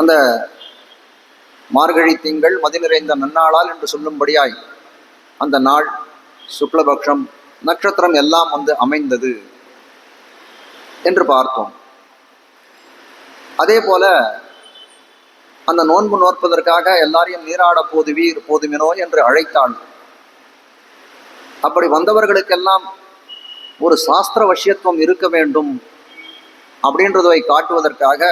அந்த மார்கழி திங்கள் மதி நிறைந்த நன்னாளால் என்று சொல்லும்படியாய் அந்த நாள் சுக்லபக்ஷம் நட்சத்திரம் எல்லாம் வந்து அமைந்தது என்று பார்த்தோம். அதே போல அந்த நோன்பு நோற்பதற்காக எல்லாரையும் நீராட போதுவீர் போதுமினோ என்று அழைத்தாள். அப்படி வந்தவர்களுக்கெல்லாம் ஒரு சாஸ்திர வசியத்துவம் இருக்க வேண்டும் அப்படின்றதை காட்டுவதற்காக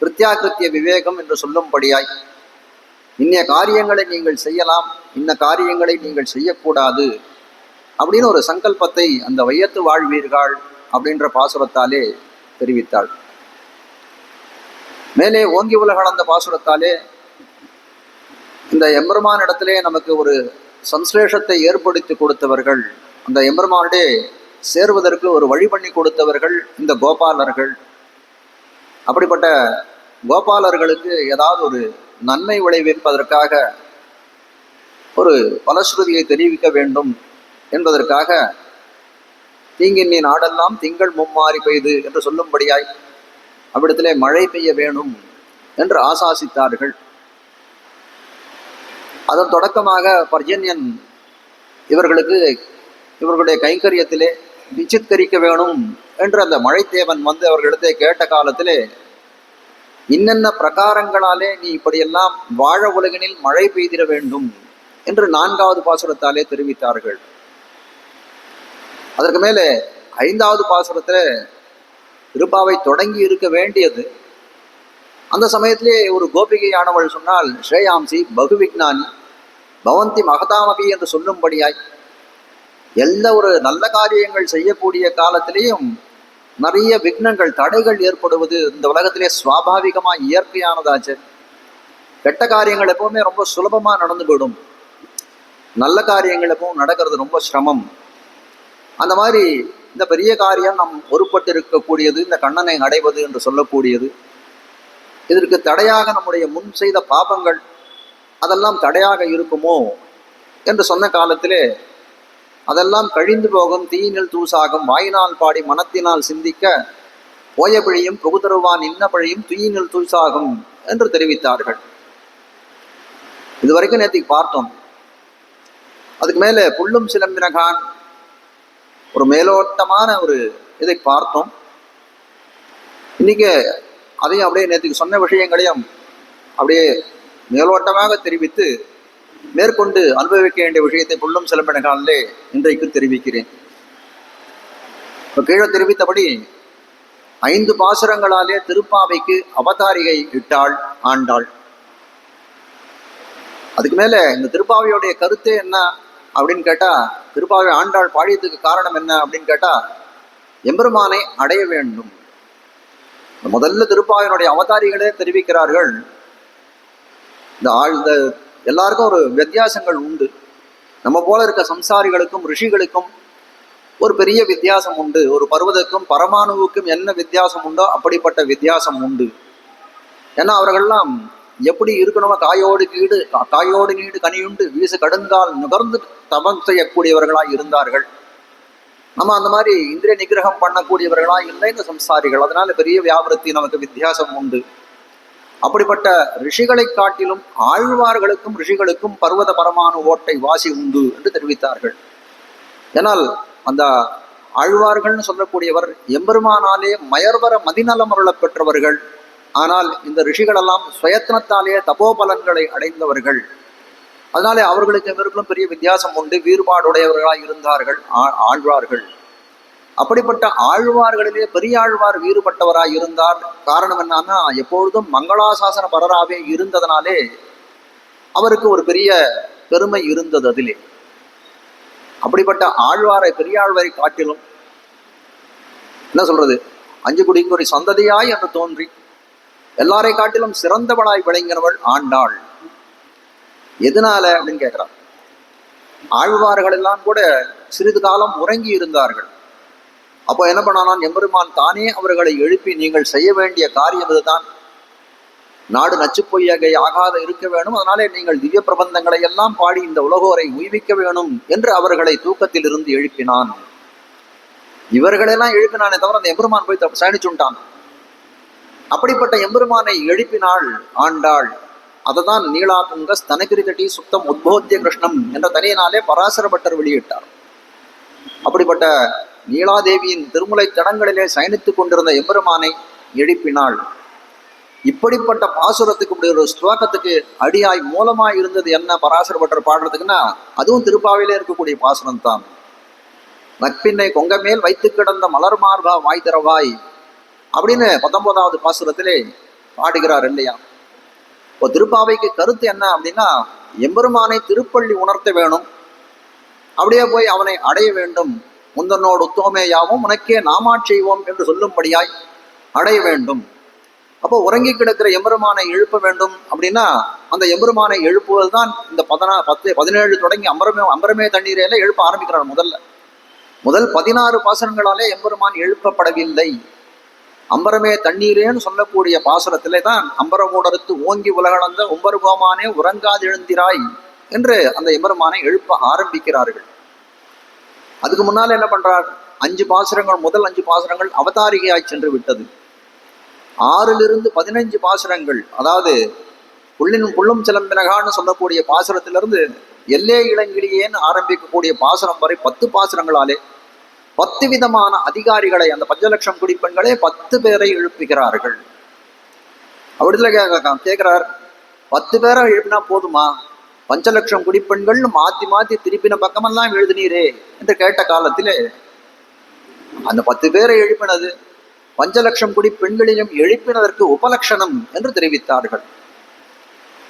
கிருத்தியாகிருத்திய விவேகம் என்று சொல்லும்படியாய். இன்னைய காரியங்களை நீங்கள் செய்யலாம் இன்ன காரியங்களை நீங்கள் செய்யக்கூடாது அப்படின்னு ஒரு சங்கல்பத்தை அந்த வையத்து வாழ்வீர்கள் அப்படின்ற பாசுரத்தாலே தெரிவித்தாள். மேலே ஓங்கி உலகளந்த பாசுரத்தாலே இந்த எம்பெருமான் இடத்திலே நமக்கு ஒரு சம்ஸ்லேஷத்தை ஏற்படுத்தி கொடுத்தவர்கள் அந்த எம்பெருமானே சேர்வதற்கு ஒரு வழி பண்ணி கொடுத்தவர்கள் இந்த கோபாலர்கள். அப்படிப்பட்ட கோபாலர்களுக்கு ஏதாவது ஒரு நன்மை விளைவிப்பதற்காக ஒரு பலஸ்ருதியை தெரிவிக்க வேண்டும் என்பதற்காக தீங்கின் நீ நாடெல்லாம் திங்கள் மும்மாறி பெய்து என்று சொல்லும்படியாய் அவ்விடத்திலே மழை பெய்ய வேணும் என்று ஆசாசித்தார்கள். அதன் தொடக்கமாக பர்ஜன்யன் இவர்களுக்கு இவர்களுடைய கைங்கரியத்திலே விச்சித்தரிக்க வேணும் என்று அந்த மழைத்தேவன் வந்து அவர்களிடத்தை கேட்ட காலத்திலே இன்னென்ன பிரகாரங்களாலே நீ இப்படியெல்லாம் வாழ உலகினில் மழை பெய்திட வேண்டும் என்று நான்காவது பாசுரத்தாலே தெரிவித்தார்கள். அதற்கு மேலே ஐந்தாவது பாசுரத்தில் திருப்பாவை தொடங்கி இருக்க வேண்டியது. அந்த சமயத்திலே ஒரு கோபிகையானவள் சொன்னால் ஸ்ரேயாம்சி பகுவிக்னானி பவந்தி மகதாமபி என்று சொல்லும்படியாய் எல்லா ஒரு நல்ல காரியங்கள் செய்யக்கூடிய காலத்திலேயும் நிறைய விக்னங்கள் தடைகள் ஏற்படுவது இந்த உலகத்திலே சுவாபாவிகமா இயற்கையானதாச்சு. கெட்ட காரியங்கள் எப்பவுமே ரொம்ப சுலபமா நடந்து போயிடும். நல்ல காரியங்கள் எப்பவும் நடக்கிறது ரொம்ப சிரமம். அந்த மாதிரி இந்த பெரிய காரியம் நம் ஒருப்பட்டு இருக்கக்கூடியது இந்த கண்ணனை அடைவது என்று சொல்லக்கூடியது. இதற்கு தடையாக நம்முடைய முன் செய்த பாபங்கள் அதெல்லாம் தடையாக இருக்குமோ? என்று சொன்ன காலத்திலே அதெல்லாம் கழிந்து போகும் தீயினில் தூசாகும். வாயினால் பாடி மனத்தினால் சிந்திக்க போய பிழையும் புகுதருவான் இன்ன பிழையும் தீயினில் தூசாகும் என்று தெரிவித்தார்கள். இதுவரைக்கும் நேற்றுக்கு பார்த்தோம். அதுக்கு மேலே புல்லும் சிலம்பினகான் ஒரு மேலோட்டமான ஒரு இதை பார்த்தோம். இன்னைக்கு அதையும் அப்படியே நேற்றுக்கு சொன்ன விஷயங்களையும் அப்படியே மேலோட்டமாக தெரிவித்து மேற்கொண்டு அனுபவிக்க வேண்டிய விஷயத்தை புள்ளும் சிலம்பின காலிலே இன்றைக்கு தெரிவிக்கிறேன். இப்போ கீழே தெரிவித்தபடி ஐந்து பாசுரங்களாலே திருப்பாவைக்கு அவதாரிகை இட்டாள் ஆண்டாள். அதுக்கு மேல இந்த திருப்பாவையுடைய கருத்தே என்ன அப்படின்னு கேட்டா திருப்பாவை ஆண்டாள் பாடியதுக்கு காரணம் என்ன அப்படின்னு கேட்டா எம்பெருமானை அடைய வேண்டும். முதல்ல திருப்பாவினுடைய அவதாரிகளே தெரிவிக்கிறார்கள். இந்த ஆள் இந்த எல்லாருக்கும் ஒரு வித்தியாசங்கள் உண்டு. நம்ம போல இருக்க சம்சாரிகளுக்கும் ரிஷிகளுக்கும் ஒரு பெரிய வித்தியாசம் உண்டு. ஒரு பருவதற்கும் பரமாணுவுக்கும் என்ன வித்தியாசம் உண்டோ அப்படிப்பட்ட வித்தியாசம் உண்டு. ஏன்னா அவர்கள்லாம் எப்படி இருக்கணுமோ காயோடு கீடு காயோடு நீடு கனியுண்டு வீசு கடுந்தால் நுகர்ந்து தபம் செய்யக்கூடியவர்களாய் இருந்தார்கள். நம்ம அந்த மாதிரி இந்திரிய நிகிரகம் பண்ணக்கூடியவர்களாக இல்லை இந்த சம்சாரிகள். அதனால பெரிய வியாபாரத்தி நமக்கு வித்தியாசம் உண்டு. அப்படிப்பட்ட ரிஷிகளை காட்டிலும் ஆழ்வார்களுக்கும் ரிஷிகளுக்கும் பர்வத பரமான ஓட்டை வாசி உண்டு என்று தெரிவித்தார்கள். ஏனால் அந்த ஆழ்வார்கள்னு சொல்லக்கூடியவர் எம்பெருமானாலே மயர்வர மதிநலம் அருளப் பெற்றவர்கள். ஆனால் இந்த ரிஷிகளெல்லாம் சுயத்தனத்தாலே தபோபலன்களை அடைந்தவர்கள். அதனாலே அவர்களுக்கு இவர்களும் பெரிய வித்தியாசம் உண்டு. வீறுபாடுடையவர்களாக இருந்தார்கள் ஆ- ஆழ்வார்கள். அப்படிப்பட்ட ஆழ்வார்களிலே பெரியாழ்வார் வீறுபட்டவராய் இருந்தார். காரணம் என்னன்னா எப்பொழுதும் மங்களாசாசன பரராகவே இருந்ததனாலே அவருக்கு ஒரு பெரிய பெருமை இருந்தது அதிலே. அப்படிப்பட்ட ஆழ்வாரை பெரியாழ்வாரை காட்டிலும் என்ன சொல்றது? அஞ்சு குடிக்கு ஒரு சந்ததியாய் என்று தோன்றி எல்லாரை காட்டிலும் சிறந்தவளாய் விளங்கினவள் ஆண்டாள். எதனால அப்படின்னு கேட்கிறார். ஆழ்வார்கள் எல்லாம் கூட சிறிது காலம் உறங்கி இருந்தார்கள். அப்போ என்ன பண்ணானான் எம்பெருமான் தானே அவர்களை எழுப்பி நீங்கள் செய்ய வேண்டிய காரியம் இதுதான். நாடு நச்சுப்பொய்யகை ஆகாத இருக்க வேணும். அதனாலே நீங்கள் திவ்ய பிரபந்தங்களை எல்லாம் பாடி இந்த உலகோரை உய்விக்க வேணும் என்று அவர்களை தூக்கத்தில் இருந்து எழுப்பினான். இவர்களெல்லாம் எழுப்பினானே தவிர அந்த எம்பெருமான் போய் சயனிச்சுட்டான். அப்படிப்பட்ட எம்பெருமானை எழுப்பினாள் ஆண்டாள். அததான் நீலாதுங்க ஸ்தனகிரிதட்டி சுத்தம் உத்போத்திய கிருஷ்ணம் என்ற தனியினாலே பராசர பட்டர் வெளியிட்டார். அப்படிப்பட்ட லீலாதேவியின் திருமுலை தடங்களிலே சயனித்துக் கொண்டிருந்த எம்பெருமானை எழுப்பினாள். இப்படிப்பட்ட பாசுரத்துக்கு இப்படி ஒரு ஸ்லோகத்துக்கு அடியாய் மூலமாய் இருந்தது என்ன? பராசர பட்டர் பாடுறதுக்குன்னா அதுவும் திருப்பாவிலே இருக்கக்கூடிய பாசுரம் தான் நட்பின்னை கொங்க மேல் வைத்து கிடந்த மலர் மார்பா வாய் திறவாய் அப்படின்னு பத்தொன்பதாவது பாசுரத்திலே பாடுகிறார் இல்லையா? இப்போ திருப்பாவைக்கு கருத்து என்ன அப்படின்னா எம்பெருமானை திருப்பள்ளி உணர்த்த வேணும். அப்படியே போய் அவனை அடைய வேண்டும். முந்தனோடு உத்தோமேயாவும் உனக்கே நாமாட் செய்வோம் என்று சொல்லும்படியாய் அடைய வேண்டும். அப்போ உறங்கி கிடக்கிற எம்பெருமானை எழுப்ப வேண்டும் அப்படின்னா அந்த எம்பெருமானை எழுப்புவது தான் இந்த பதினா பத்து பதினேழு தொடங்கி அம்பரமே அம்பரமே தண்ணீரையில எழுப்ப ஆரம்பிக்கிறார் முதல்ல. முதல் பதினாறு பாசனங்களாலே எம்பெருமான் எழுப்பப்படவில்லை. அம்பரமே தண்ணீரேன்னு சொல்லக்கூடிய பாசனத்திலே தான் அம்பரமூடறுத்து ஓங்கி உலகளந்த உம்பருகோமானே உறங்காதெழுந்திராய் என்று அந்த எம்பெருமானை எழுப்ப ஆரம்பிக்கிறார்கள். அதுக்கு முன்னால் என்ன பண்ணுறார் அஞ்சு பாசுரங்கள் முதல் அஞ்சு பாசுரங்கள் அவதாரிகையாய் சென்று விட்டது. ஆறிலிருந்து பதினஞ்சு பாசுரங்கள் அதாவது புள்ளின் புள்ளும் சிலம்பினகான்னு சொல்லக்கூடிய பாசுரத்திலிருந்து எல்லே இளங்கிலியேன்னு ஆரம்பிக்கக்கூடிய பாசுரம் வரை பத்து பாசுரங்களாலே பத்து விதமான அதிகாரிகளை அந்த பஞ்சலட்சம் குடிப்பெண்களே பத்து பேரை எழுப்புகிறார்கள். அப்படித்துல கேட்கிறார் பத்து பேரை எழுப்பினா போதுமா? பஞ்சலட்சம் குடிப்பெண்கள் மாத்தி மாத்தி திருப்பின பக்கமெல்லாம் எழுதினீரே என்று கேட்ட காலத்திலே அந்த பத்து பேரை எழுப்பினது பஞ்சலட்சம் குடி பெண்களையும் எழுப்பினதற்கு உபலட்சணம் என்று தெரிவித்தார்கள்.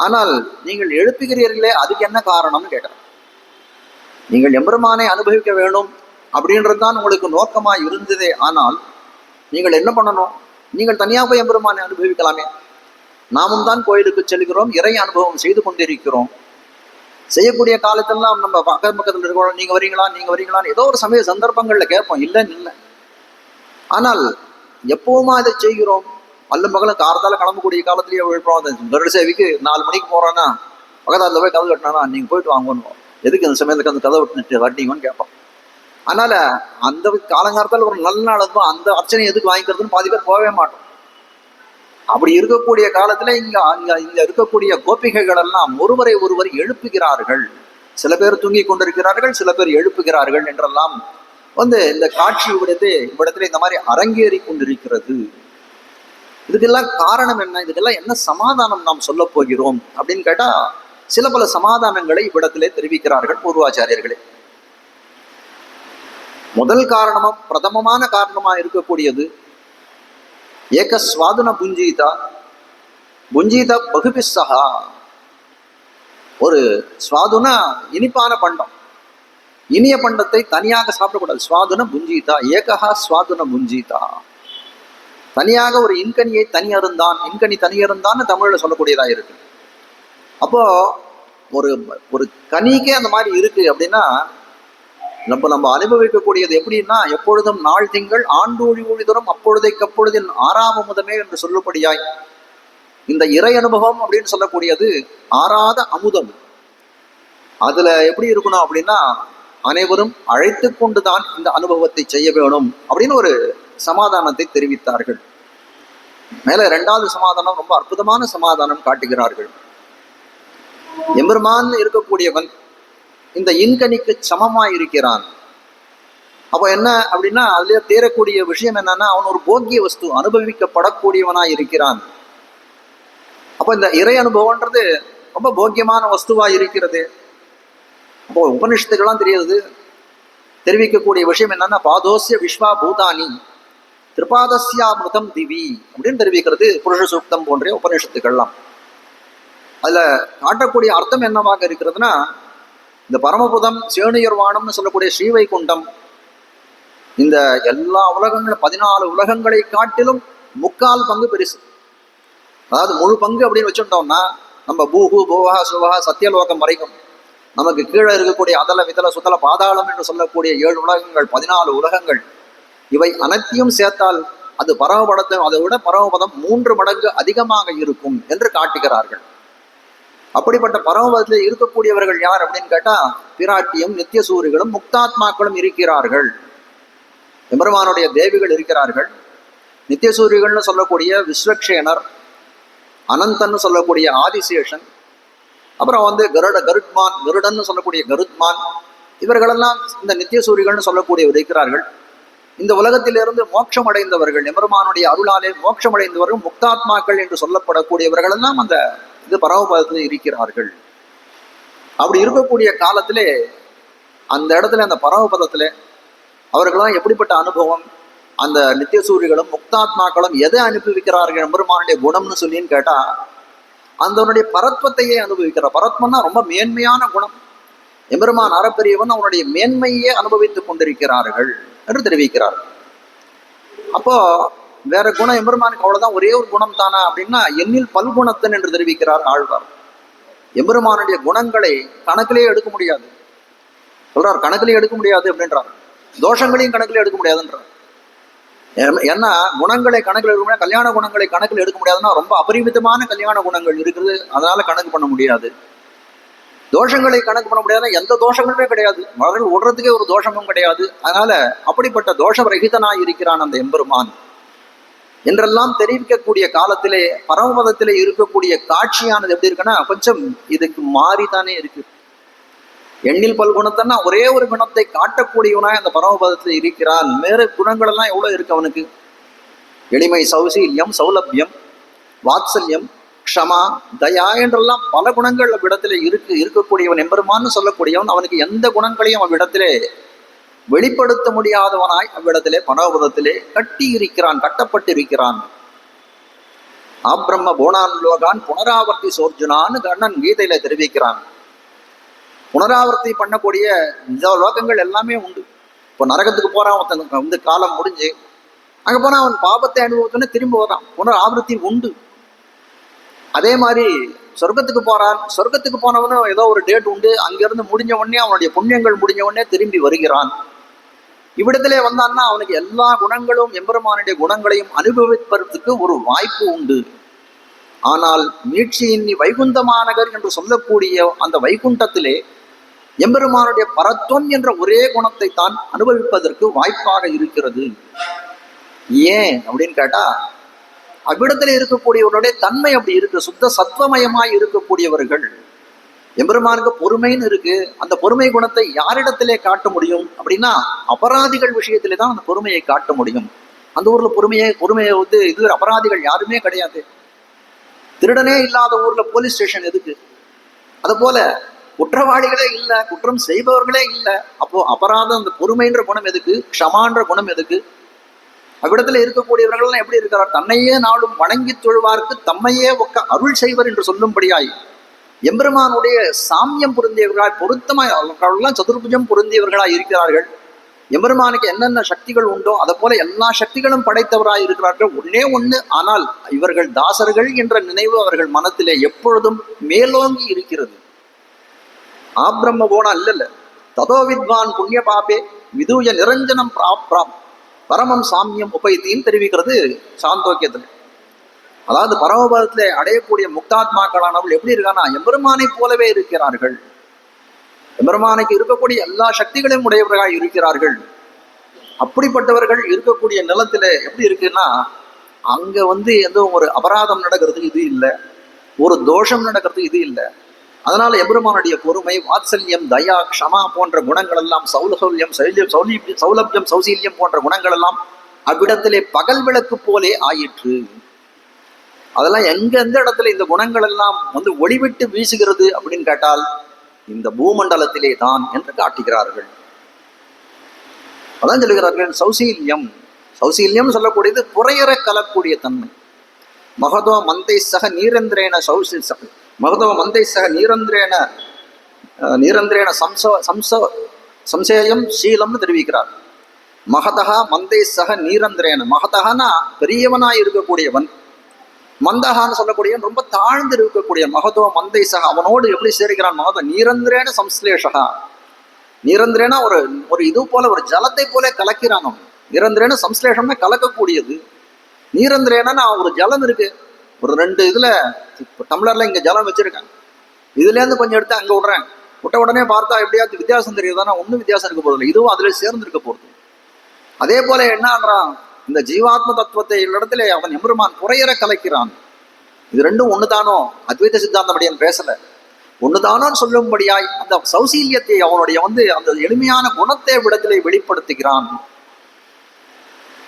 ஆனால் நீங்கள் எழுப்புகிறீர்களே அதுக்கு என்ன காரணம்னு கேட்டார். நீங்கள் எம்பெருமானை அனுபவிக்க வேணும் அப்படின்றது தான் உங்களுக்கு நோக்கமா இருந்ததே ஆனால் நீங்கள் என்ன பண்ணணும்? நீங்கள் தனியாக போய் எம்பெருமானை அனுபவிக்கலாமே. நாமும் தான் கோயிலுக்கு செல்கிறோம் இறை அனுபவம் செய்து கொண்டிருக்கிறோம். செய்யக்கூடிய காலத்தெல்லாம் நம்ம பக்கம் பக்கத்தில் இருக்கிறோம் நீங்கள் வரீங்களா நீங்கள் வரீங்களான்னு ஏதோ ஒரு சமய சந்தர்ப்பங்களில் கேட்போம். இல்லைன்னு இல்லை. ஆனால் எப்பவுமா அதை செய்கிறோம்? பல்லும் பகலும் காரத்தால கிளம்பக்கூடிய காலத்திலேயே விழுப்புரம் அந்த சேவைக்கு நாலு மணிக்கு போறோன்னா பக்கத்தால போய் கதவு கட்டினா நீங்க போயிட்டு வாங்கணும் எதுக்கு அந்த சமயத்துக்கு அந்த கதவு விட்டுட்டு வரட்டீங்கன்னு கேட்போம். அதனால அந்த காலங்காலத்தில் ஒரு நல்ல நாள் அந்த அர்ச்சனை எதுக்கு வாங்கிக்கிறதுன்னு பாதி பேர் போகவே மாட்டோம். அப்படி இருக்கக்கூடிய காலத்துல இங்க அங்க இங்க இருக்கக்கூடிய கோபிகைகள் எல்லாம் ஒருவரை ஒருவர் எழுப்புகிறார்கள். சில பேர் தூங்கி கொண்டிருக்கிறார்கள் சில பேர் எழுப்புகிறார்கள் என்றெல்லாம் வந்து இந்த காட்சி இவ்விடத்தே இவ்விடத்துல இந்த மாதிரி அரங்கேறி கொண்டிருக்கிறது. இதுக்கெல்லாம் காரணம் என்ன? இதுக்கெல்லாம் என்ன சமாதானம் நாம் சொல்ல போகிறோம்? அப்படின்னு கேட்டா சில பல சமாதானங்களை இவ்விடத்திலே தெரிவிக்கிறார்கள் பூர்வாச்சாரியர்களே. முதல் காரணமா பிரதமமான காரணமா இருக்கக்கூடியது ஏக சுவாதுன புஞ்சீதா புஞ்சீத பகுபிஸ்ஸகா ஒரு சுவாதுனா இனிப்பான பண்டம். இனிய பண்டத்தை தனியாக சாப்பிடக்கூடாது. சுவாதுன புஞ்சீதா ஏகஹா சுவாதுன புஞ்சீதா. தனியாக ஒரு இன்கனியை தனி அருந்தான் இன்கனி தனி அருந்தான்னு சொல்லக்கூடியதாக சொல்லக்கூடியதா இருக்கு. அப்போ ஒரு ஒரு கனிக்கே அந்த மாதிரி இருக்கு அப்படின்னா நம்ம நம்ம அனுபவிக்கக்கூடியது எப்படின்னா எப்பொழுதும் நாள் திங்கள் ஆண்டு ஒழி அப்பொழுதைக்கு அப்பொழுதின் ஆறாம முதமே என்று சொல்லும்படியாய். இந்த இறை அனுபவம் அப்படின்னு சொல்லக்கூடியது ஆறாத அமுதம். அதுல எப்படி இருக்கணும் அப்படின்னா அனைவரும் அழைத்து கொண்டுதான் இந்த அனுபவத்தை செய்ய வேணும் அப்படின்னு ஒரு சமாதானத்தை தெரிவித்தார்கள். மேல இரண்டாவது சமாதானம் ரொம்ப அற்புதமான சமாதானம் காட்டுகிறார்கள். எம்பெருமான் இருக்கக்கூடியவன் இந்த இன்கனிக்கு சமமா இருக்கிறான் அப்போ என்ன அப்படின்னா அதுலேயே தேரக்கூடிய விஷயம் என்னன்னா அவன் ஒரு போக்கிய வஸ்து அனுபவிக்கப்படக்கூடியவனா இருக்கிறான் அப்போ இந்த இறை அனுபவம்ன்றது ரொம்ப போக்கியமான வஸ்துவா இருக்கிறது அப்போ உபனிஷத்துக்கெல்லாம் தெரியாது. தெரிவிக்கக்கூடிய விஷயம் என்னன்னா பாதோசிய விஸ்வா பூதானி திரிபாதஸ்யாமிருதம் திவி அப்படின்னு தெரிவிக்கிறது புருஷ சூக்தம் போன்ற உபநிஷத்துக்கள்லாம் அதில் காட்டக்கூடிய அர்த்தம் என்னவாக இருக்கிறதுனா இந்த பரமபுதம் சேணுயர்வானம்னு சொல்லக்கூடிய ஸ்ரீவைகுண்டம் இந்த எல்லா உலகங்களும் பதினாலு உலகங்களை காட்டிலும் முக்கால் பங்கு பெருசு. அதாவது முழு பங்கு அப்படின்னு வச்சுட்டோம்னா நம்ம பூஹு பூவா சுவா சத்தியலோகம் வரைக்கும் நமக்கு கீழே இருக்கக்கூடிய அதல விதல சுத்தல பாதாளம் என்று சொல்லக்கூடிய ஏழு உலகங்கள் பதினாலு உலகங்கள் இவை அனைத்தையும் சேர்த்தால் அது பரமபடத்தை அதை விட பரமபதம் மூன்று மடங்கு அதிகமாக இருக்கும் என்று காட்டுகிறார்கள். அப்படிப்பட்ட பரமபதத்தில் இருக்கக்கூடியவர்கள் யார் அப்படின்னு கேட்டா பிராட்டியும் நித்திய சூரிகளும் முக்தாத்மாக்களும் இருக்கிறார்கள். எம்பெருமானுடைய தேவிகள் இருக்கிறார்கள். நித்தியசூரிகள்னு சொல்லக்கூடிய விஸ்வக்ஷேனர் அனந்தன்னு சொல்லக்கூடிய ஆதிசேஷன் அப்புறம் வந்து கருட கருட்மான் கருடன்னு சொல்லக்கூடிய கருத்மான் இவர்களெல்லாம் இந்த நித்தியசூரிகள்னு சொல்லக்கூடியவர் இருக்கிறார்கள். இந்த உலகத்திலிருந்து மோட்சம் அடைந்தவர்கள் எம்பெருமானுடைய அருளாலே மோட்சம் அடைந்தவர்கள் முக்தாத்மாக்கள் என்று சொல்லப்படக்கூடியவர்கள் எல்லாம் அந்த இது பரவபாதத்தில் இருக்கிறார்கள். அப்படி இருக்கக்கூடிய காலத்திலே அந்த இடத்துல அந்த பரவபதத்தில் அவர்களாம் எப்படிப்பட்ட அனுபவம் அந்த நித்தியசூரிகளும் முக்தாத்மாக்களும் எதை அனுபவிக்கிறார்கள் எம்பெருமானுடைய குணம்னு சொல்லின்னு கேட்டால் அந்தவனுடைய பரத்வத்தையே அனுபவிக்கிறார். பரத்வம்னா ரொம்ப மேன்மையான குணம். எம்பெருமான் அறப்பெரியவன் அவனுடைய மேன்மையே அனுபவித்துக் கொண்டிருக்கிறார்கள் என்று தெரிவிக்கிறார். அப்போ வேற குணம் எம்பெருமானுக்கு அவ்வளவுதான் ஒரே ஒரு குணம் தானா அப்படின்னா எண்ணில் பல்குணத்தன் என்று தெரிவிக்கிறார் ஆழ்வார். எம்பெருமானுடைய குணங்களை கணக்கிலே எடுக்க முடியாது. சொல்றார் கணக்கிலே எடுக்க முடியாது அப்படின்றார். தோஷங்களையும் கணக்கில் எடுக்க முடியாதுன்றார். ஏன்னா குணங்களை கணக்கில் எடுக்க முடியாது கல்யாண குணங்களை கணக்கில் எடுக்க முடியாதுன்னா ரொம்ப அபரிமிதமான கல்யாண குணங்கள் இருக்குது அதனால கணக்கு பண்ண முடியாது. தோஷங்களை கணக்கு பண்ண முடியாதுன்னா எந்த தோஷங்களுமே கிடையாது. மகள் விடுறதுக்கே ஒரு தோஷமும் கிடையாது. அதனால அப்படிப்பட்ட தோஷ ரகிதனாய் இருக்கிறான் அந்த எம்பெருமான். என்றெல்லாம் தெரிவிக்கக்கூடிய காலத்திலே பரமபதத்திலே இருக்கக்கூடிய காட்சியானது எப்படி இருக்குன்னா கொஞ்சம் இதுக்கு மாறிதானே இருக்கு. எண்ணில் பல்குணத்தன்னா ஒரே ஒரு குணத்தை காட்டக்கூடியவனாய் அந்த பரமபதத்தில் இருக்கிறான். வேறு குணங்கள் எல்லாம் எவ்வளவு இருக்கு அவனுக்கு? எளிமை சௌசீல்யம் சௌலபியம் வாத்சல்யம் க்ஷமா தயா என்றெல்லாம் பல குணங்கள் அவ்விடத்திலே இருக்கு இருக்கக்கூடியவன் எம்பெருமான்னு சொல்லக்கூடியவன் அவனுக்கு எந்த குணங்களையும் அவ்விடத்திலே வெளிப்படுத்த முடியாதவனாய் அவ்விடத்திலே பரமபதத்திலே கட்டி இருக்கிறான் கட்டப்பட்டிருக்கிறான். ஆப்ரம்ம போனான் லோகான் புனராவர்த்தி சோர்ஜுனான்னு கண்ணன் கீதையில தெரிவிக்கிறான். புனராவர்த்தி பண்ணக்கூடிய இந்த லோகங்கள் எல்லாமே உண்டு. இப்போ நரகத்துக்கு போறான் ஒருத்தன் வந்து காலம் முடிஞ்சு அங்க போனா அவன் பாபத்தை அனுபவத்தோன்னே திரும்ப வரான் புனராவர்த்தி உண்டு. அதே மாதிரி சொர்க்கத்துக்கு போறான். சொர்க்கத்துக்கு போனவனும் ஏதோ ஒரு டேட் உண்டு. அங்கிருந்து முடிஞ்ச உடனே அவனுடைய புண்ணியங்கள் முடிஞ்ச உடனே திரும்பி வருகிறான். இவ்விடத்திலே வந்தான்னா அவனுக்கு எல்லா குணங்களும் எம்பெருமானுடைய குணங்களையும் அனுபவிப்பதற்கு ஒரு வாய்ப்பு உண்டு. ஆனால் மீட்சியின் வைகுந்த மாநகர் என்று சொல்லக்கூடிய அந்த வைகுண்டத்திலே எம்பெருமானுடைய பரத்துவம் என்ற ஒரே குணத்தை தான் அனுபவிப்பதற்கு வாய்ப்பாக இருக்கிறது. ஏன் அப்படின்னு கேட்டா அவ்விடத்தில் இருக்கக்கூடியவருடைய தன்மை அப்படி இருக்கு சுத்த சத்வமயமாய் இருக்கக்கூடியவர்கள் எம்பெருமானுக்கு பொறுமைன்னு இருக்கு. அந்த பொறுமை குணத்தை யாரிடத்திலே காட்ட முடியும்? அப்படின்னா அபராதிகள் விஷயத்திலே தான் அந்த பொறுமையை காட்ட முடியும். அந்த ஊர்ல பொறுமையை பொறுமையை வந்து இது அபராதிகள் யாருமே கிடையாது. திருடனே இல்லாத ஊர்ல போலீஸ் ஸ்டேஷன் எதுக்கு? அது போல குற்றவாளிகளே இல்லை குற்றம் செய்பவர்களே இல்லை. அப்போ அபராதம் அந்த பொறுமைன்ற குணம் எதுக்கு? க்ஷமான்ற குணம் எதுக்கு? அவ்விடத்துல இருக்கக்கூடியவர்கள் எப்படி இருக்கிறார்? தன்னையே நாளும் வணங்கி தொழுவார்க்கு தம்மையே ஒக்க அருள் செய்வர் என்று சொல்லும்படியாய் எம்பெருமானுடைய சாமியம் பொருந்தியவர்களாய் பொருத்தமாய் அவர்களெல்லாம் சதுர்புஜம் பொருந்தியவர்களாய் இருக்கிறார்கள். எம்பெருமானுக்கு என்னென்ன சக்திகள் உண்டோ அதை போல எல்லா சக்திகளும் படைத்தவராய் இருக்கிறார்கள். ஒன்னே ஒண்ணு. ஆனால் இவர்கள் தாசர்கள் என்ற நினைவு அவர்கள் மனத்திலே எப்பொழுதும் மேலோங்கி இருக்கிறது. ஆப்ரம்ம போனா அல்லல்ல. ததோ வித்வான் புண்ணிய பாபே விதூய நிரஞ்சனம் பிராப்ராம். பரமம் சாமியம் உபயத்தின்னு தெரிவிக்கிறது சாந்தோக்கியத்தில். அதாவது பரமபதத்தில் அடையக்கூடிய முக்தாத்மாக்களானவர்கள் எப்படி இருக்கான்னா எம்பெருமானை போலவே இருக்கிறார்கள். எம்பெருமானைக்கு இருக்கக்கூடிய எல்லா சக்திகளையும் உடையவர்களாக இருக்கிறார்கள். அப்படிப்பட்டவர்கள் இருக்கக்கூடிய நிலத்துல எப்படி இருக்குன்னா அங்க வந்து எந்த ஒரு அபராதம் நடக்கிறது இது இல்லை. ஒரு தோஷம் நடக்கிறது இது இல்லை. அதனால எம்பெருமானுடைய பொறுமை வாத்சல்யம் தயா க்ஷமா போன்ற குணங்கள் எல்லாம் சௌலசௌல்யம் சௌல்யம் சௌலி சௌலபியம் சௌசீல்யம் போன்ற குணங்கள் எல்லாம் அவ்விடத்திலே பகல் விளக்கு போலே ஆயிற்று. அதெல்லாம் எங்க எந்த இடத்துல இந்த குணங்கள் எல்லாம் வந்து ஒளிவிட்டு வீசுகிறது அப்படின்னு கேட்டால் இந்த பூமண்டலத்திலே தான் என்று காட்டுகிறார்கள். அதான் சொல்லுகிறார்கள் சௌசீல்யம். சௌசீல்யம் சொல்லக்கூடியது புறையற கலக்கூடிய தன்மை. மகதோ மந்தை சக நீரந்திரேன சௌசி மகதோ மந்தை சக நீரந்திரேன நீரந்திரேன சம்ச சம்ச சம்சேயம் சீலம்னு தெரிவிக்கிறார். மகதகா மந்தை சக நீரந்திரேன. மகதகனா பெரியவனாய் இருக்கக்கூடியவன். மந்தகான்னு சொல்லக்கூடிய ரொம்ப தாழ்ந்து இருக்கக்கூடிய மகதோ மந்தை சக அவனோடு எப்படி சேர்க்கிறான் மகதோ? நீரந்திரேன சம்ஸ்லேஷகா நிரந்திரேனா ஒரு ஒரு இது போல ஒரு ஜலத்தை போல கலக்கிறான் அவன். நிரந்திரேன சம்ஸ்லேஷம்னா கலக்கக்கூடியது. நீரந்திரேனா ஒரு ஜலம் இருக்கு. ஒரு ரெண்டு இதுல டம்ளர்ல இங்க ஜலம் வச்சிருக்கேன் இதுல இருந்து கொஞ்சம் எடுத்து அங்க விடுறேன். விட்ட உடனே பார்த்தா எப்படியாவது வித்தியாசம் தெரியுதானா ஒன்றும் வித்தியாசம் இருக்க போறது இதுவும் அதுல சேர்ந்து இருக்க போறது. அதே போல என்னன்றான் இந்த ஜீவாத்ம தத்துவத்தை இடத்துல அவன் எம்பெருமான் குறையற கலைக்கிறான். இது ரெண்டும் ஒண்ணுதானோ? அத்வைத சித்தாந்தம் பேசல. ஒண்ணுதானோன்னு சொல்லும்படியாய் அந்த சௌசீல்யத்தை அவனுடைய வந்து அந்த எளிமையான குணத்தை விடத்திலே வெளிப்படுத்துகிறான்.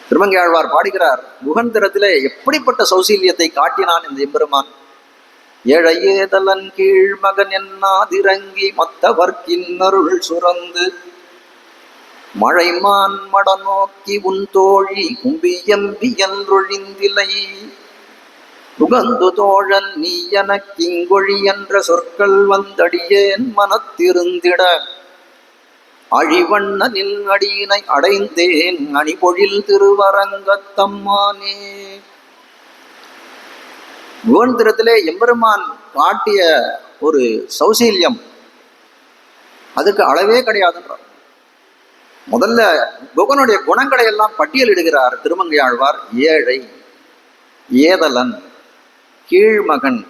திருமங்கையாழ்வார் பாடுகிறார் குகந்திரத்திலே எப்படிப்பட்ட சௌசீல்யத்தை காட்டினான் இந்த எம்பெருமான்? ஏழையேதலன் கீழ் மகன் என்னாதிரங்கி மத்தவர்க்கின் அருள் சுரந்து மழைமான் மட நோக்கி உன் தோழி கும்பியம்பி என்றொழிந்திலை உகந்து தோழன் நீ எனக்கிங்கொழி என்ற சொற்கள் வந்தடியேன் மனத்திருந்திட. அழிவண்ணனின் அடியினை அடைந்தேன் அணிபொழில் திருவரங்கத்தம்மானே. குவந்திரத்திலே எம்பெருமான் காட்டிய ஒரு சௌசீல்யம் அதுக்கு அளவே கிடையாதுன்றார். முதல்ல குகனுடைய குணங்களை எல்லாம் பட்டியலிடுகிறார் திருமங்கையாழ்வார் ஏழை ஏதலன் கீழ்மகன்.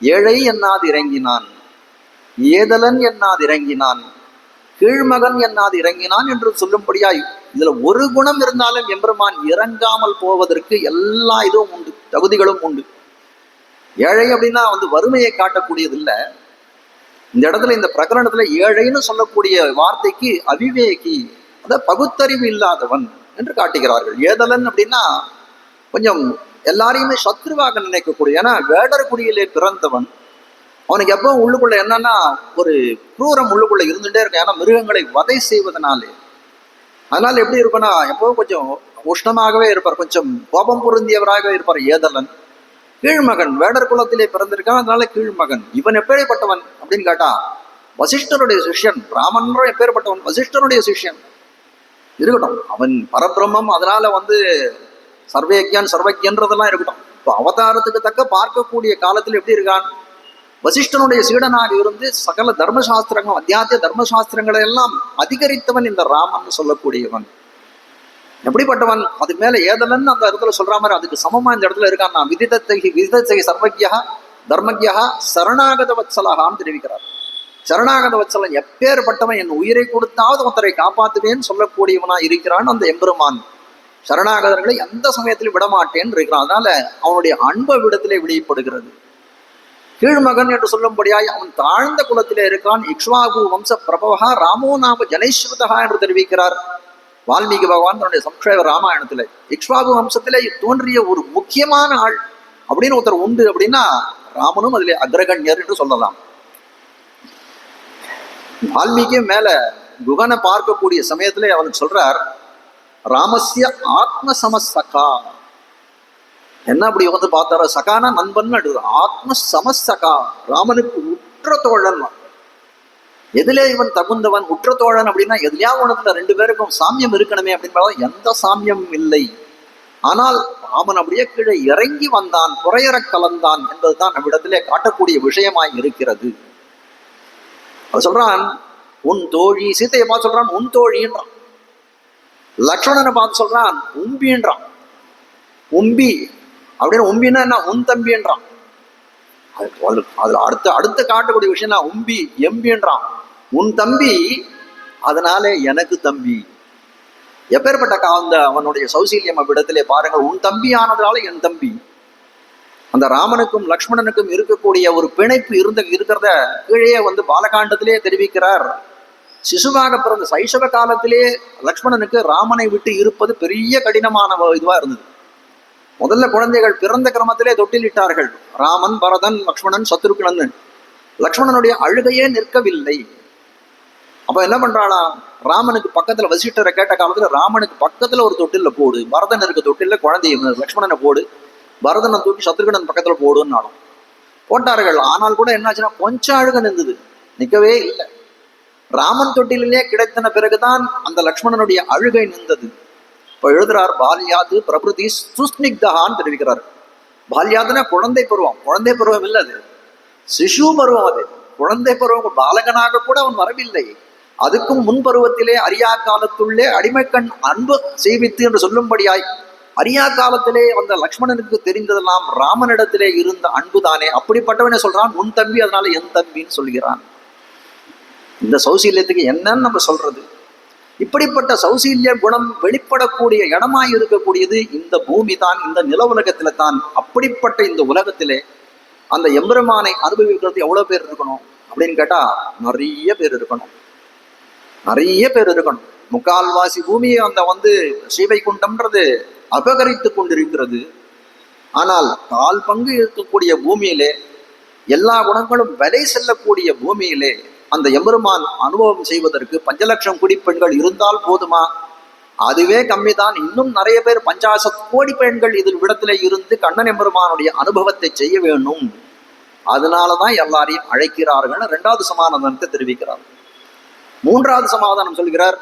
ஏழை என்னாது இறங்கினான்? ஏதலன் என்னாது இறங்கினான்? கீழ்மகன் என்னாது இறங்கினான் என்று சொல்லும்படியாய் இதுல ஒரு குணம் இருந்தாலும் எம்பெருமான் இறங்காமல் போவதற்கு எல்லா இதுவும் உண்டு தகுதிகளும் உண்டு. ஏழை அப்படின்னா வந்து வறுமையை காட்டக்கூடியதில்லை. இந்த இடத்துல இந்த பிரகரணத்துல ஏழைன்னு சொல்லக்கூடிய வார்த்தைக்கு அவிவேகி அத பகுத்தறிவு இல்லாதவன் என்று காட்டுகிறார்கள். ஏதலன் அப்படின்னா கொஞ்சம் எல்லாரையுமே சத்ருவாக நினைக்கக்கூடிய ஏன்னா வேடர் குடியிலே பிறந்தவன். அவனுக்கு எப்பவும் உள்ளுக்குள்ள என்னன்னா ஒரு குரூரம் உள்ளுக்குள்ள இருந்துட்டே இருக்கும். ஏன்னா மிருகங்களை வதை செய்வதனாலே. அதனால எப்படி இருப்பனா எப்பவும் கொஞ்சம் உஷ்ணமாகவே இருப்பார். கொஞ்சம் கோபம் பொருந்தியவராகவே இருப்பார் ஏதலன். கீழ்மகன் வேடர் குலத்திலே பிறந்திருக்கான். அதனால கீழ்மகன். இவன் எப்பேற்பட்டவன்? அப்படின்னு கேட்டா வசிஷ்டருடைய சிஷ்யன் ராமன்ற எப்பேற்பட்டவன் வசிஷ்டருடைய சிஷ்யன். இருக்கட்டும் அவன் பரபிரம்மம் அதனால வந்து சர்வேக்யான் சர்வஜன்றதெல்லாம் இருக்கட்டும். இப்போ அவதாரத்துக்கு தக்க பார்க்கக்கூடிய காலத்தில் எப்படி இருக்கான்? வசிஷ்டனுடைய சீடனாக இருந்து சகல தர்மசாஸ்திரங்கள் அத்தியாத்திய தர்மசாஸ்திரங்களை எல்லாம் அதிகரித்தவன் இந்த ராமன் சொல்லக்கூடியவன். எப்படிப்பட்டவன்? அதுக்கு மேல ஏதலன்னு அந்த இடத்துல சொல்ற மாதிரி அதுக்கு சமமா இந்த இடத்துல இருக்கான். நான் விதிதத்தை விதிதத்தை சர்வஜா தர்மஜா சரணாகத வத்சலகான்னு தெரிவிக்கிறார். சரணாகத வச்சலன் எப்பேற்பட்டவன் என் உயிரை கொடுத்தாவது ஒருத்தரை காப்பாற்றுவேன்னு சொல்லக்கூடியவனா இருக்கிறான் அந்த எம்பெருமான். சரணாகதர்களை எந்த சமயத்திலும் விடமாட்டேன்னு இருக்கிறான். அதனால அவனுடைய அன்ப விடத்திலே வெளிப்படுகிறது கீழ்மகன் என்று சொல்லும்படியாய் அவன் தாழ்ந்த குலத்திலே இருக்கான். இக்ஷ்வாகு வம்ச பிரபவா ராமோ நாம ஜனைஸ்ருதா என்று தெரிவிக்கிறார். வால்மீகி பகவான் தன்னுடைய சம்ஷேவ ராமாயணத்துல. இக்ஷ்வாகு வம்சத்திலே தோன்றிய ஒரு முக்கியமான ஆள் அப்படின்னு ஒருத்தர் உண்டு அப்படின்னா ராமனும் அதிலே அக்ரகண்யர் என்று சொல்லலாம். வால்மீகி மேல குகனை பார்க்கக்கூடிய சமயத்திலே அவனுக்கு சொல்றார் ராமசிய ஆத்ம சமசகா என்ன அப்படி வந்து பார்த்தாரோ சகானா நண்பன் ஆத்ம சமசகா ராமனுக்கு உற்ற தோழன் எதிலே இவன் தகுந்தவன் உற்ற தோழன் அப்படின்னா எதுலையா உணத்துல ரெண்டு பேருக்கும் சாமியம் இருக்கணுமே அப்படின்னு எந்த சாமியம் இல்லை. ஆனால் ராமன் அப்படியே கீழே இறங்கி வந்தான் குறையற கலந்தான் என்பதுதான் நம்மிடத்திலே காட்டக்கூடிய விஷயமாய் இருக்கிறது. அது சொல்றான் உன் தோழி சீத்தையை பார்த்து சொல்றான் உன் தோழின்றான் லக்ஷ்மணனை பார்த்து சொல்றான் உம்பின்றான் உம்பி அப்படின்னு உம்பின்னா என்ன? உன் தம்பின்றான் அதுல அடுத்த அடுத்த காட்டக்கூடிய விஷயம் உம்பி எம்பின்றான் உன் தம்பி அதனாலே எனக்கு தம்பி. எப்பேற்பட்ட காந்த அவனுடைய சௌசீல்யம் அவ்விடத்திலே பாருங்கள் உன் தம்பியானதால என் தம்பி. அந்த ராமனுக்கும் லக்ஷ்மணனுக்கும் இருக்கக்கூடிய ஒரு பிணைப்பு இருந்த இருக்கிறத கீழே வந்து பாலகாண்டத்திலே தெரிவிக்கிறார். சிசுவாக பிறந்த சைசவ காலத்திலே லக்ஷ்மணனுக்கு ராமனை விட்டு இருப்பது பெரிய கடினமான இதுவா இருந்தது. முதல்ல குழந்தைகள் பிறந்த கிரமத்திலே தொட்டிலிட்டார்கள். ராமன் பரதன் லக்ஷ்மணன் சத்ருக்னன். லக்ஷ்மணனுடைய அழுகையே நிற்கவில்லை. அப்ப என்ன பண்றாளா ராமனுக்கு பக்கத்துல வசிஷ்டரை கேட்ட காலத்துல ராமனுக்கு பக்கத்துல ஒரு தொட்டில போடு. பரதன் இருக்க தொட்டில குழந்தைய லக்ஷ்மணனை போடு. பரதனை தூக்கி சத்ருகனன் பக்கத்துல போடுன்னாலும் போட்டார்கள். ஆனால் கூட என்னாச்சுன்னா கொஞ்சம் அழுக நின்றுது. நிற்கவே இல்லை. ராமன் தொட்டிலே கிடைத்தன பிறகுதான் அந்த லக்ஷ்மணனுடைய அழுகை நின்றது. இப்போ எழுதுறார் பால்யாது பிரபுதி சுஸ்னிக்தகான்னு தெரிவிக்கிறார். பால்யாதுனா குழந்தை பருவம். குழந்தை பருவம் இல்லை அது. சிசு பருவம் அது. குழந்தை பருவம் பாலகனாக கூட அவன் வரவில்லை. அதுக்கும் முன்பருவத்திலே அரியா காலத்துள்ளே அடிமைக்கண் அன்பு செய்வித்து என்று சொல்லும்படியாய் அரியா காலத்திலே வந்த லக்ஷ்மணனுக்கு தெரிந்ததெல்லாம் ராமனிடத்திலே இருந்த அன்பு தானே அப்படிப்பட்டவனே சொல்றான்? உன் தம்பி அதனால என் தம்பின்னு சொல்கிறான். இந்த சௌசீல்யத்துக்கு என்னன்னு நம்ம சொல்றது. இப்படிப்பட்ட சௌசீல்ய குணம் வெளிப்படக்கூடிய இடமாய் இருக்கக்கூடியது இந்த பூமி தான் இந்த நில உலகத்துல தான் அப்படிப்பட்ட இந்த உலகத்திலே அந்த எம்பெருமானை அனுபவிக்கிறது எவ்வளவு பேர் இருக்கணும் அப்படின்னு கேட்டா நிறைய பேர் இருக்கணும். நிறைய பேர் இருக்கணும். முக்கால்வாசி பூமியை அந்த வந்து ஸ்ரீவைகுண்டம்ன்றது அபகரித்து கொண்டிருக்கிறது. ஆனால் கால் பங்கு இருக்கக்கூடிய பூமியிலே எல்லா குணங்களும் விலை செல்லக்கூடிய பூமியிலே அந்த எம்பெருமான் அனுபவம் செய்வதற்கு பஞ்சலட்சம் குடிப்பெண்கள் இருந்தால் போதுமா? அதுவே கம்மிதான். இன்னும் நிறைய பேர் பஞ்சாசத் கோடி பெண்கள் இதில் விடத்திலே இருந்து கண்ணன் எம்பெருமானுடைய அனுபவத்தை செய்ய வேண்டும். அதனாலதான் எல்லாரையும் அழைக்கிறார்கள். ரெண்டாவது சமாதானத்தை தெரிவிக்கிறார்கள். மூன்றாவது சமாதானம் சொல்கிறார்.